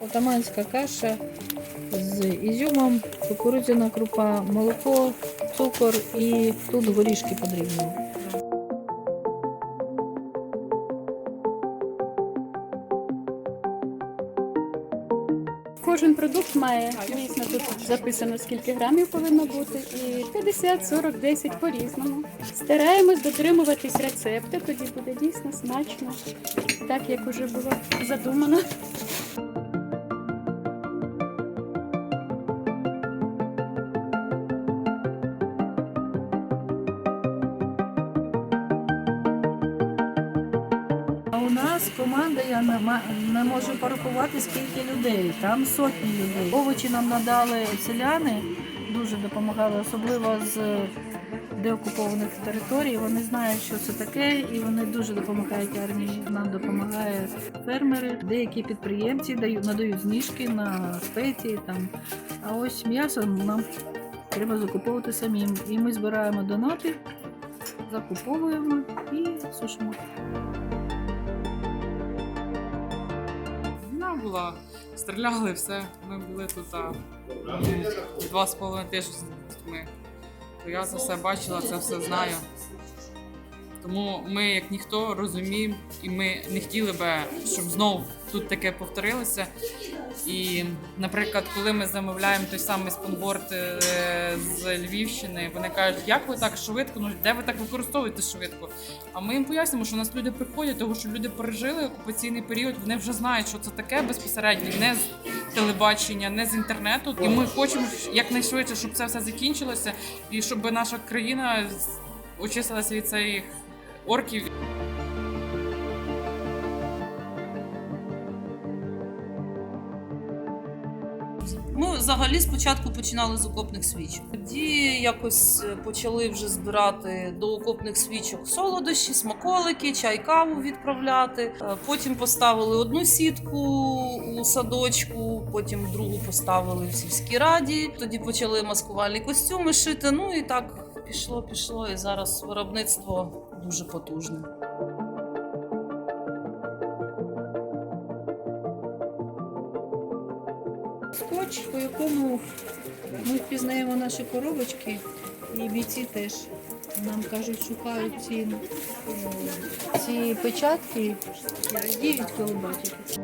Отаманська каша з ізюмом, кукурудзяна крупа, молоко, цукор і тут горішки подрібні. Кожен продукт має дійсно тут записано скільки грамів повинно бути, і 50, 40, 10 по-різному. Стараємось дотримуватись рецепту, тоді буде дійсно смачно, так як уже було задумано. А у нас команда, я не, можу порахувати, скільки людей. Там сотні людей. Овочі нам надали селяни, дуже допомагали, особливо з деокупованих територій. Вони знають, що це таке, і вони дуже допомагають армії. Нам допомагають фермери, деякі підприємці дають, надають знижки на спеції. Там. А ось м'ясо нам треба закуповувати самим. І ми збираємо донати, закуповуємо і сушимо. Була, стріляли, все. Ми були тут а, два з половиною тижні з дітьми. То я це все бачила, це все знаю. Тому ми, як ніхто, розуміємо, і ми не хотіли би, щоб знов тут таке повторилося. І, наприклад, коли ми замовляємо той самий спонборд е, з Львівщини, вони кажуть, як ви так швидко, ну де ви так використовуєте швидко? А ми їм пояснимо, що у нас люди приходять, тому що люди пережили окупаційний період, вони вже знають, що це таке безпосередньо, не з телебачення, не з інтернету. І ми хочемо якнайшвидше, щоб це все закінчилося, і щоб наша країна очистилася від цих орків. Ми взагалі спочатку починали з окопних свічок. Тоді якось е, почали вже збирати до окопних свічок солодощі, смаколики, чай, каву відправляти. Е, Потім поставили одну сітку у садочку, потім другу поставили в сільській раді. Тоді почали маскувальні костюми шити. Ну і так пішло, пішло. І зараз виробництво дуже потужне. Скотч, по якому ми впізнаємо наші коробочки, і бійці теж нам кажуть, шукають ці, е, ці печатки і радіють, коли бачать.